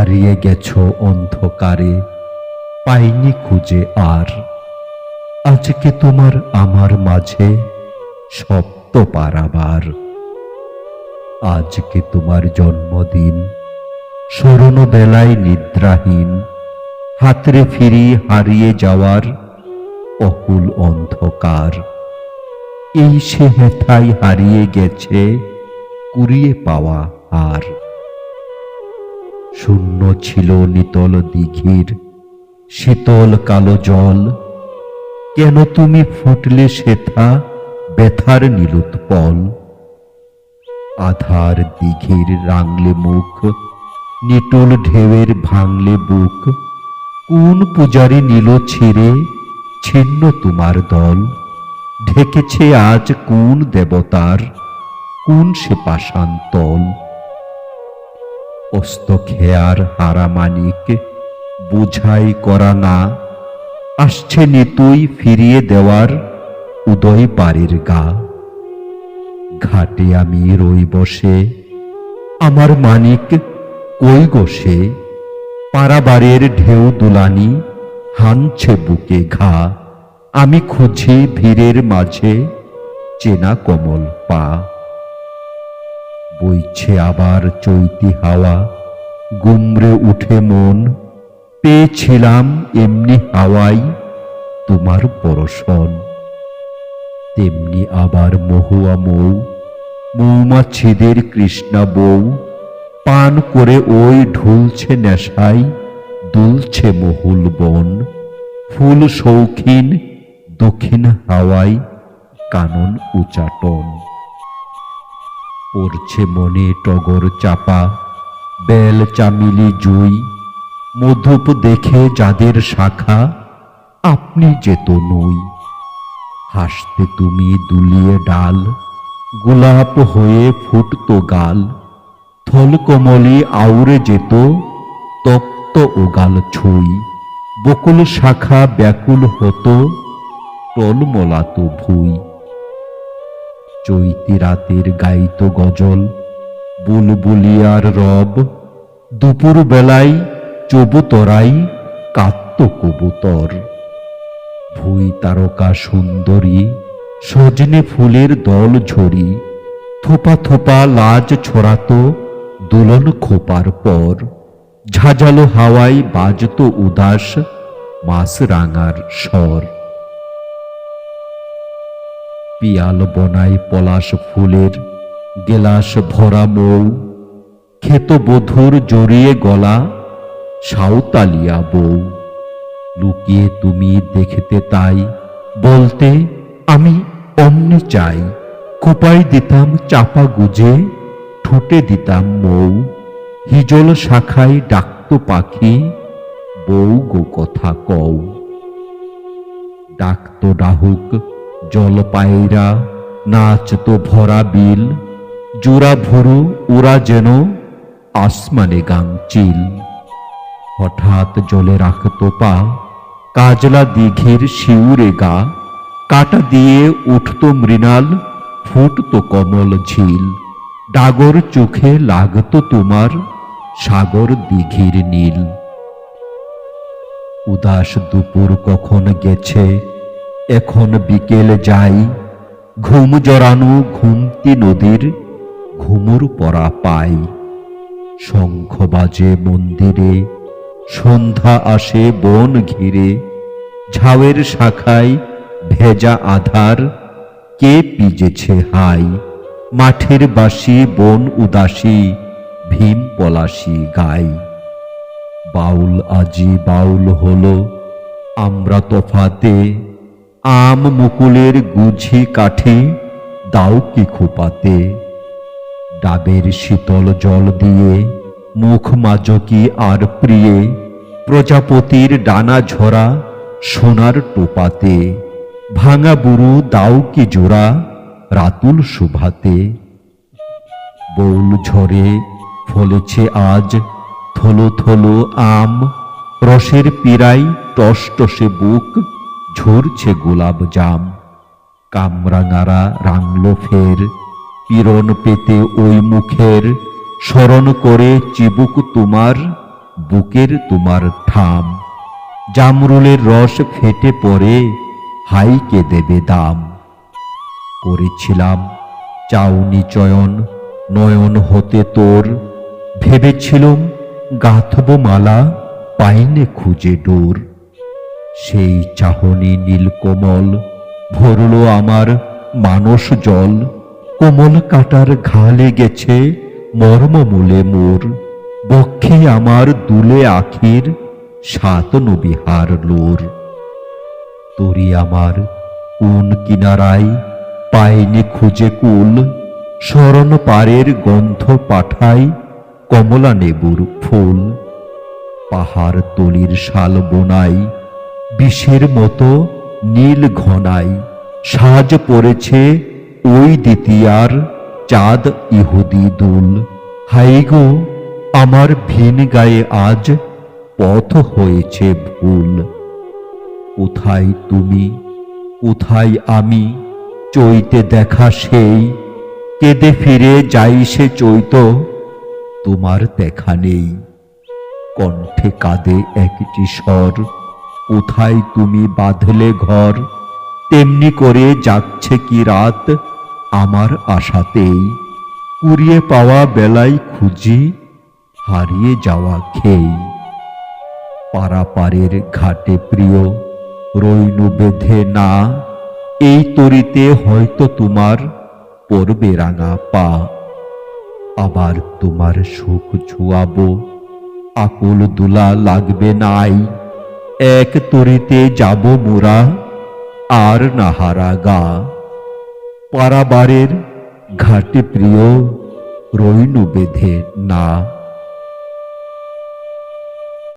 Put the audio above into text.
হারিয়ে গেছ অন্ধকারে, পাইনি খুঁজে আর। আজকে তোমার আমার মাঝে সপ্ত পারাবার। আজকে তোমার জন্মদিন স্মরণ বেলায় নিদ্রাহীন, হাতরে ফিরি হারিয়ে যাওয়ার অকুল অন্ধকার। এই সে হেথায় হারিয়ে গেছে, কুড়িয়ে পাওয়া আর। শূন্য ছিল নিতল দিঘির। শীতল কালো জল। কেন তুমি ফুটলে সেথা ব্যথার নীলুৎপল আধার দিঘির রাঙলে মুখ, নিটল ঢেউয়ের ভাঙলে বুক। কোন পূজারি নীল ছিঁড়ে ছিন্ন তোমার দল? ঢেকেছে আজ কোন দেবতার, কোন সে পাষান্তল অস্ত খেয়ার হারা মানিক, বুঝাই করা না। আসছে নিতুই ফিরিয়ে দেওয়ার উদয় পারের গা। ঘাটে আমি রই বসে আমার মানিক কই গোসে পারাবারের ঢেউ দুলানি, হানছে বুকে ঘা। আমি খুঁজি ভিড়ের মাঝে, চেনা কমল পা। বইছে আবার চৈতি হাওয়া। গুমরে উঠে মন, পেয়েছিলাম এমনি হাওয়াই তোমার পরশন তেমনি আবার মহুয়া মৌ, মৌমাছিদের কৃষ্ণা বউ, পান করে ওই ঢুলছে নেশায় দুলছে মহুল বন। ফুল শৌখিন, দক্ষিণ হাওয়ায় কানন উচাটন। পড়ছে মনে টগর চাপা, বেল চামিলি জুই, মধুপ দেখে যাদের শাখা, আপনি যেত নই। হাসতে তুমি দুলিয়ে ডাল, গোলাপ হয়ে ফুটতো গাল থলকমলি আউরে যেত, তপ্ত ওগাল ছুই। বকুল শাখা ব্যাকুল হতো, টলমলাত ভুই। চৈতি রাতের গাইত গজল, বুলবুলিয়ার রব, দুপুর বেলায় চবুতরাই কাত্ত কবুতর। ভুই তারকা সুন্দরী, সজনে ফুলের দল ঝরি, থোপা থোপা লাজ ছড়াতো দোলন খোপার পর। ঝাঁঝালো হাওয়ায় বাজতো উদাস মাস রাঙার স্বর। পিয়াল বনাই পলাশ ফুলের, গেলাস ভরা মৌ, ক্ষেত বধুর জড়িয়ে গলা সাঁওতালিয়া বউ। লুকিয়ে তুমি দেখতে তাই বলতে আমি অমনি চাই খোপাই দিতাম চাপা গুজে, ঠোঁটে দিতাম মৌ। হিজল শাখায় ডাকতো পাখি, বউ গো কথা কও। ডাকতো ডাহুক জল পায়রা নাচতো ভরা বিল, জোড়া ভরু ওরা যেন আসমানে গাংচিল হঠাৎ জলে রাখতো পা, কাজলা দিঘির শিউরে গা, কাটা দিয়ে উঠতো মৃণাল, ফুটতো কমল ঝিল। ডাগর চোখে লাগতো তোমার সাগর দিঘির নীল। উদাস দুপুর কখন গেছে? এখন বিকেল যাই, ঘুম জড়ানো ঘুমতি নদীর ঘুমুর পরা পাই। শঙ্খ বাজে মন্দিরে, সন্ধ্যা আসে বন ঘিরে, ঝাউয়ের শাখায় ভেজা আধার, কে পিজেছে হাই? মাঠের বাসি বন উদাসী, ভীম পলাশি গাই। বাউল আজি বাউল হলো, আমরা তফাতে আম মুকুলের গুঝি কাঠি, দাও কি খোপাতে? ডাবের শীতল জল দিয়ে মুখ মাজকি আর প্রিয়ে? প্রজাপতির ডানা ঝরা সোনার টোপাতে। ভাঙা বুড়ো দাও কি জোড়া রাতুল শুভাতে? বউল ঝরে ফলেছে আজ থলো থলো আম, রসের পীড়াই টস টসে বুক। ঝরছে গোলাপ জাম। কামরাঙারা রাংলো ফের। পীড়ন পেতে ওই মুখের। স্মরণ করে চিবুক তোমার, বুকের তোমার ঠাম জামরুলের রস ফেটে পড়ে, হাইকে দেবে দাম। করেছিলাম চাউনি চয়ন, নয়ন হতে তোর। ভেবেছিলুম গাঁথব মালা, পাইনে খুঁজে ডোর। সেই চাহনি নীলকমল ভরল আমার মানস জল। কোমল কাটার ঘা লেগেছে মর্মমূলে মোর। বক্ষে আমার দুলে আখির সাত নবিহার লোর। তরি আমার কোন কিনারায় পাইনি খুঁজে কুল। শরণ পারের গন্ধ পাঠাই কমলা নেবুর ফুল। পাহাড় তলির শাল বোনাই বিষের মতো নীল ঘনাই। সাজ পড়েছে ওই দ্বিতীয়ার চাঁদ ইহুদি দুল। হাই গো, আমার ভিন গায়ে আজ পথ হয়েছে ভুল। কোথায় তুমি, কোথায় আমি, চৈতে দেখা সেই। কেঁদে ফিরে যাই সে চৈত, তোমার দেখা নেই। কণ্ঠে কাঁদে একটি স্বর। কোথায় তুমি বাঁধলে ঘর, তেমনি করে যাচ্ছে কি রাত আমার আশাতেই। কুড়িয়ে পাওয়া বেলায় খুঁজি, হারিয়ে যাওয়া খেই। পারাপারের ঘাটে প্রিয়, রইনু বেঁধে না, এই তরিতে হয়তো তোমার পড়বে রাঙা পা। আবার তোমার সুখ ছুয়াবো, আকুল দুলা লাগবে নাই। এক তরিতে যাব মোরা আর নাহারা গা। পারাবারের ঘাটে প্রিয় রইনু বেঁধে না।